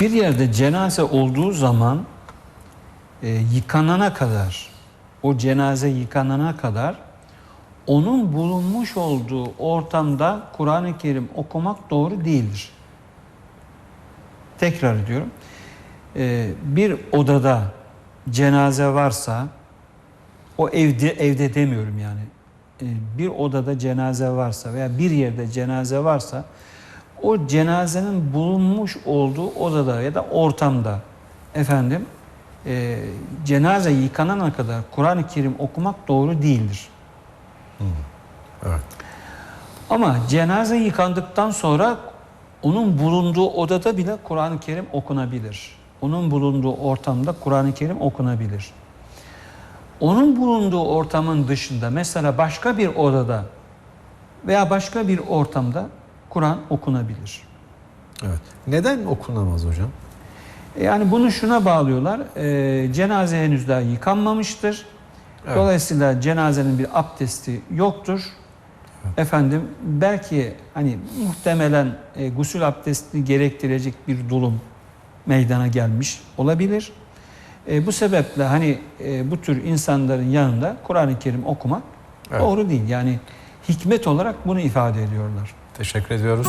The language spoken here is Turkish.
Bir yerde cenaze olduğu zaman e, yıkanana kadar, o cenaze yıkanana kadar onun bulunmuş olduğu ortamda Kur'an-ı Kerim okumak doğru değildir. Tekrar ediyorum. E, bir odada cenaze varsa, o evde evde demiyorum yani. E, bir odada cenaze varsa veya bir yerde cenaze varsa o cenazenin bulunmuş olduğu odada ya da ortamda efendim e, cenaze yıkanana kadar Kur'an-ı Kerim okumak doğru değildir. Evet. Ama cenaze yıkandıktan sonra onun bulunduğu odada bile Kur'an-ı Kerim okunabilir. Onun bulunduğu ortamda Kur'an-ı Kerim okunabilir. Onun bulunduğu ortamın dışında mesela başka bir odada veya başka bir ortamda Kur'an okunabilir. Evet. Neden okunamaz hocam? Yani bunu şuna bağlıyorlar. e, cenaze henüz daha yıkanmamıştır. Evet. Dolayısıyla cenazenin bir abdesti yoktur. Efendim belki hani muhtemelen e, gusül abdestini gerektirecek bir durum meydana gelmiş olabilir. E, bu sebeple hani e, bu tür insanların yanında Kur'an-ı Kerim okumak Evet. doğru değil. Yani hikmet olarak bunu ifade ediyorlar. Teşekkür ediyoruz.